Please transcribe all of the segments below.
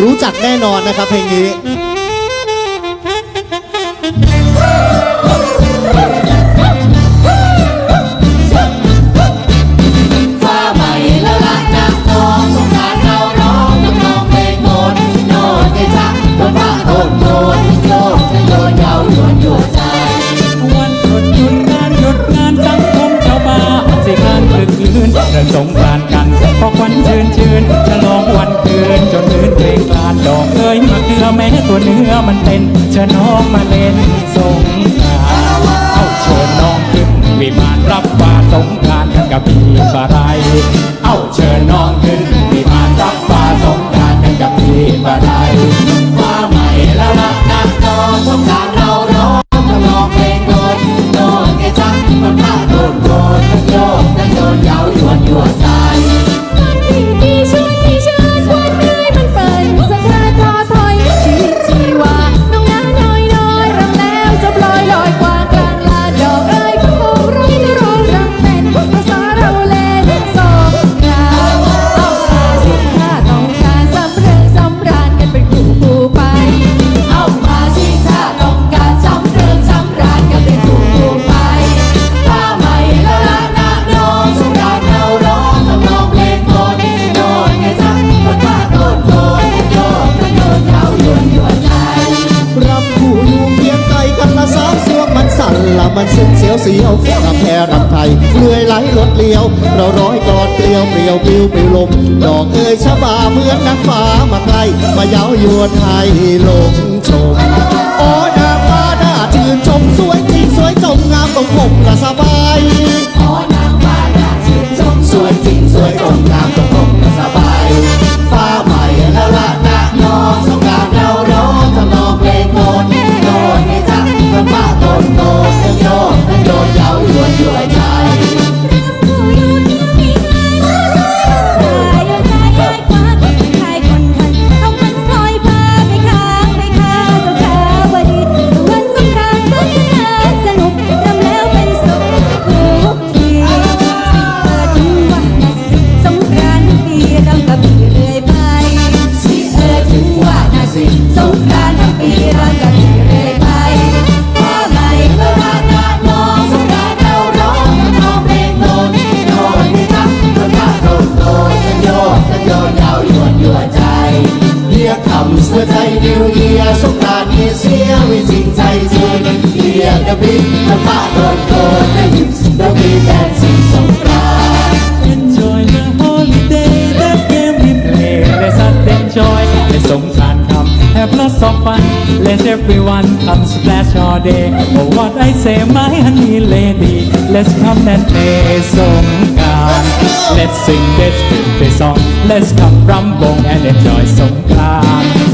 รู้จักแน่นอนนะครับเพลงนี้นเพลงกลาดดอกเคยเมื่อเกลือแม้ตัวเนื้อมันเป็นเชะน้องมาเล่นสงการ เอาเชิญน้องขึ้นวิมานรับบาสงการกันกับพี่บารายมันซึ้งเสียวเสียวรำแพรรำไทย เลื่อยไหลรถเลี้ยว เราร้อยกอดเปลี่ยวเปลี่ยวปิวปิวลมดอกเอ้ยชบาเหมือนนักฟ้ามาไกลมาเย้ายวนไทยลงชมโอ้นางฟ้าหน้าชื่นชมสวยจริงสวยจมงามตรงผมระสบาร์ใจนิวเยียสุขารมีเสียวิจิตใจเธอเรียกดับบิดน้ป้าโดนโกนได้ยิ้มดับบิดแต่สิ่งสงการ Enjoy the holiday that game we play ัตว์ enjoy l e t สงสารคำ Have lots of fun l e t everyone come splash all day Oh what I say my honey lady Let's come and play s o กร Let's sing, let's sing the song Let's come rumble and enjoy สงกราน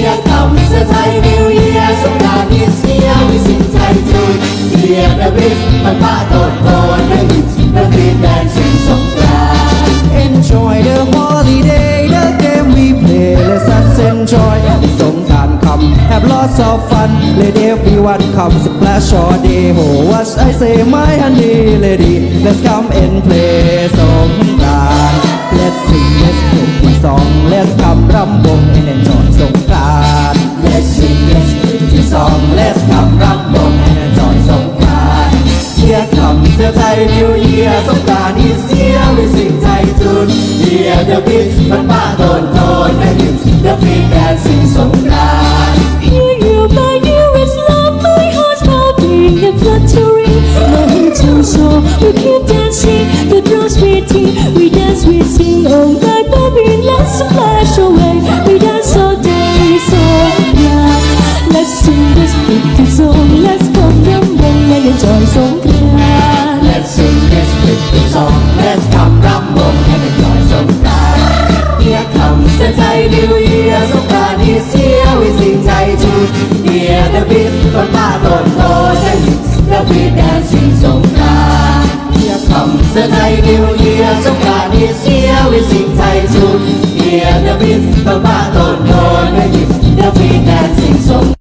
Here comes the Thai New Year สงกรานต์ is here we sing Thai tune Hear the beat มันพาโดดโดนได้ยินเสียงดนตรีแดนซิ่งสงกรานต์ Enjoy the holiday the game we play let's us enjoy สงกรานต์ come have lots of fun let everyone come splash all day ho what I say my honey lady let's come and play สงกรานต์ let's sing let's play song let's come รำวง and enjoy you my and fluttering My we keep dancing the drums we dance we sing oh my baby let's flash we dance all day so let's sing this beautiful song let's come down and enjoy song. ใจดิวเยียสงการนีเสียวิสิงใจชุดเยียเดบิดคนป้าตนโตใช่ดิวเดแดนสิ่งสงการเยียคำเสียใจดิวเยียสงการนีเสียวิสิงใจชุดเยียเดบิดคนป้าตนโตใช่ดิวเดแดนสิ่งสง